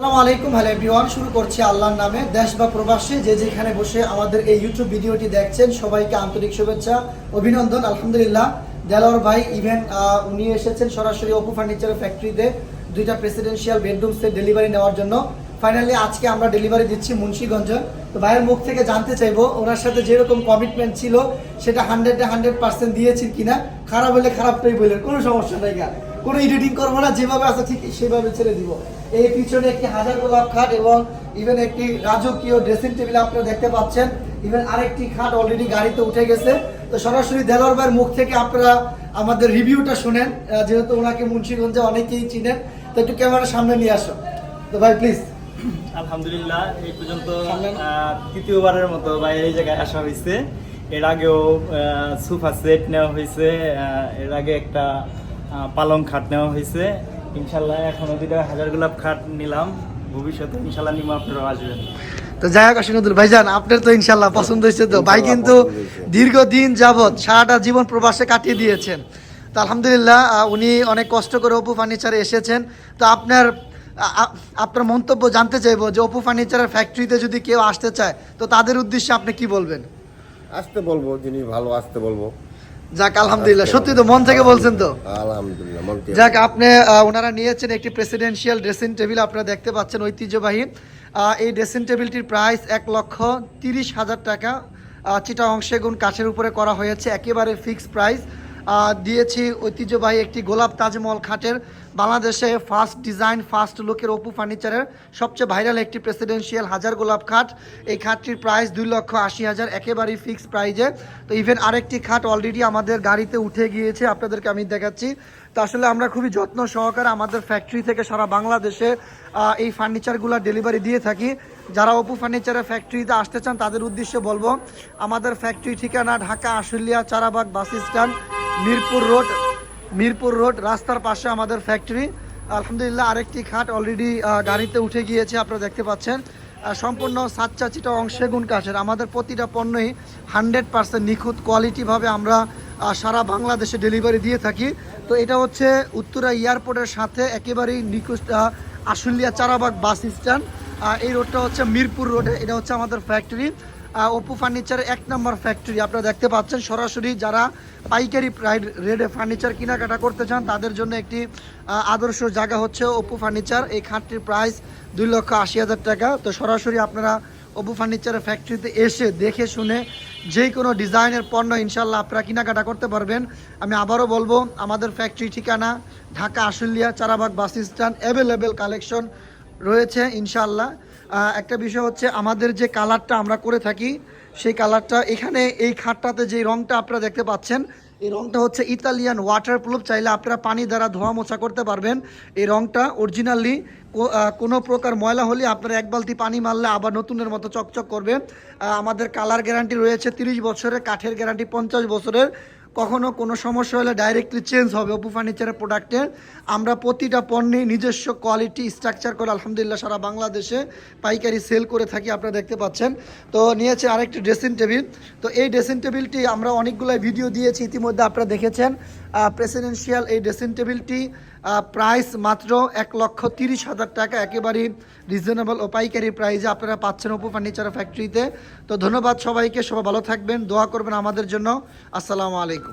আসসালামু আলাইকুম, hello everyone. শুরু করছি আল্লাহর নামে। দেশ বা প্রবাসে যে যেখানে বসে আমাদের এই ইউটিউব ভিডিওটি দেখছেন, সবাইকে আন্তরিক শুভেচ্ছা, অভিনন্দন, আলহামদুলিল্লাহ। দেলোয়ার ভাই ইভেন উনি এসেছেন সরাসরি অপু ফার্নিচারের ফ্যাক্টরিতে দুইটা প্রেসিডেন্সিয়াল বেডরুম ডেলিভারি নেওয়ার জন্য। ফাইনালি আজকে আমরা ডেলিভারি দিচ্ছি মুন্সিগঞ্জ তো ভাইয়ের মুখ থেকে জানতে চাইব, ওনার সাথে যেরকম কমিটমেন্ট ছিল, সেটা হান্ড্রেডে হান্ড্রেড পার্সেন্ট দিয়েছেন কিনা? খারাপ হলে খারাপটাই বললেন, কোনো সমস্যা নাই কোনো এডিটিং করব না, যেভাবে আছে ঠিক সেভাবে ছেড়ে দিব। এই পিছনে একটি হাজার গোলাপ খাট এবং ইভেন একটি রাজকীয় ড্রেসিং টেবিল আপনারা দেখতে পাচ্ছেন। ইভেন আরেকটি খাট অলরেডি গাড়িতে উঠে গেছে। তো সরাসরি দেলোয়ার ভাইয়ের মুখ থেকে আপনারা আমাদের রিভিউটা শুনেন। যেহেতু ওনাকে মুন্সিগঞ্জে অনেকেই চিনেন, তো একটু ক্যামেরার সামনে নিয়ে আসো। তো ভাই প্লিজ আলহামদুলিল্লাহ, এই পর্যন্ত তৃতীয়বারের মতো বাইরে এই জায়গায় আসা হয়েছে। এর আগেও সুফা সেট নেওয়া হয়েছে। এর আগে একটা পালং খাট নেওয়া হয়েছে। ইনশাল্লাহ এখনও দুইটা হাজার গোলাপ খাট নিলাম। ভবিষ্যতে ইনশাল্লাহ নিমা আপনারাও আসবেন। তো যাই হোক আশিনুদ্দুল ভাইজান আপনার তো ইনশাল্লাহ পছন্দ হয়েছে তো। ভাই কিন্তু দীর্ঘদিন যাবৎ সারাটা জীবন প্রবাসে কাটিয়ে দিয়েছেন। তো আলহামদুলিল্লাহ উনি অনেক কষ্ট করে অপু ফার্নিচারে এসেছেন। তো আপনার আপনার মন্তব্য জানতে চাইব যে অপু ফার্নিচারের ফ্যাক্টরিতে যদি কেউ আসতে চায় তো তাদের উদ্দেশ্যে আপনি কি বলবেন? আসতে বলব যিনি ভালো আসতে বলব। যাক আলহামদুলিল্লাহ। সত্যি তো মন থেকে বলছেন তো। আলহামদুলিল্লাহ মন থেকে। যাক আপনি ওনারা নিয়েছেন একটি প্রেসিডেন্সিয়াল ড্রেসিং টেবিল আপনারা দেখতে পাচ্ছেন ঐতিহ্যবাহী। আহ, এই ড্রেসিং টেবিলটির প্রাইস এক লক্ষ তিরিশ হাজার টাকা। আহ, অংশে গুণ কাঠের উপরে করা হয়েছে একেবারে ফিক্সড প্রাইস দিয়েছি ঐতিহ্যবাহী একটি গোলাপ তাজমহল খাটের। বাংলাদেশে ফার্স্ট ডিজাইন ফার্স্ট লুকের অপু ফার্নিচারের সবচেয়ে ভাইরাল একটি প্রেসিডেন্সিয়াল হাজার গোলাপ খাট। এই খাটটির প্রাইস দুই লক্ষ আশি হাজার, একেবারেই ফিক্স প্রাইজে তো ইভেন আরেকটি খাট অলরেডি আমাদের গাড়িতে উঠে গিয়েছে, আপনাদেরকে আমি দেখাচ্ছি। তো আসলে আমরা খুবই যত্ন সহকারে আমাদের ফ্যাক্টরি থেকে সারা বাংলাদেশে এই ফার্নিচারগুলো ডেলিভারি দিয়ে থাকি। যারা অপু ফার্নিচারের ফ্যাক্টরিতে আসতে চান, তাদের উদ্দেশ্যে বলব, আমাদের ফ্যাক্টরি ঠিকানা Dhaka, Ashulia, Charabag, bus stand. Mirpur road Mirpur road, রাস্তার পাশে আমাদের ফ্যাক্টরি আলহামদুলিল্লাহ, আরেকটি খাট অলরেডি গাড়িতে উঠে গিয়েছে, আপনারা দেখতে পাচ্ছেন। সম্পূর্ণ সাচ্চা চিটা অংশে গুণ কাঠের। আমাদের প্রতিটা পণ্যই হান্ড্রেড পার্সেন্ট নিখুঁত কোয়ালিটিভাবে আমরা সারা বাংলাদেশে ডেলিভারি দিয়ে থাকি। তো এটা হচ্ছে উত্তরা এয়ারপোর্টের সাথে একেবারেই নিখুঁত আশুলিয়া চারাবাগ বাস স্ট্যান্ড এই রোডটা হচ্ছে মিরপুর রোডে, এটা হচ্ছে আমাদের ফ্যাক্টরি ওপো ফার্নিচার এক নম্বর ফ্যাক্টরি আপনারা দেখতে পাচ্ছেন। সরাসরি যারা পাইকারি রেডে ফার্নিচার কেনাকাটা করতে চান, তাদের জন্য একটি আদর্শ জায়গা হচ্ছে ওপো ফার্নিচার এই খাটটির প্রাইস দুই লক্ষ আশি হাজার টাকা। তো সরাসরি আপনারা ওপো ফার্নিচারের ফ্যাক্টরিতে এসে দেখে শুনে যে কোনো ডিজাইনের পণ্য ইনশাল্লাহ আপনারা কেনাকাটা করতে পারবেন। আমি আবারও বলব, আমাদের ফ্যাক্টরি ঠিকানা Dhaka Ashulia, Charabag bus stand available collection রয়েছে ইনশাল্লাহ একটা বিষয় হচ্ছে, আমাদের যে কালারটা আমরা করে থাকি, সেই কালারটা এখানে, এই খাটটাতে যে রংটা আপনারা দেখতে পাচ্ছেন, এই রংটা হচ্ছে ইতালিয়ান ওয়াটার প্রুফ চাইলে আপনারা পানি দ্বারা ধোয়া মোছা করতে পারবেন। এই রংটা অরিজিনালি কোনো প্রকার ময়লা হলে আপনারা এক বালতি পানি মারলে আবার নতুনের মতো চকচক করবে আমাদের কালার গ্যারান্টি রয়েছে তিরিশ বছরের, কাঠের গ্যারান্টি পঞ্চাশ বছরের। কখনো কোনো সমস্যা হলে ডাইরেক্টলি চেঞ্জ হবে অপু ফার্নিচারের প্রোডাক্টের আমরা প্রতিটা পণ্যে নিজস্ব কোয়ালিটি স্ট্রাকচার করে আলহামদুলিল্লাহ সারা বাংলাদেশে পাইকারি সেল করে থাকি, আপনারা দেখতে পাচ্ছেন। তো নিয়েছে আরেকটি ড্রেসিং টেবিল তো এই ড্রেসিং টেবিলটি আমরা অনেকগুলো ভিডিও দিয়েছি, ইতিমধ্যে আপনারা দেখেছেন। প্রেসিডেন্সিয়াল এই ড্রেসিং টেবিলটি প্রাইস মাত্র এক লক্ষ তিরিশ হাজার টাকা একেবারেই রিজনেবল ও পাইকারি প্রাইজে আপনারা পাচ্ছেন অপু ফার্নিচার ফ্যাক্টরিতে তো ধন্যবাদ সবাইকে, সবাই ভালো থাকবেন, দোয়া করবেন আমাদের জন্য। আসসালামু আলাইকুম।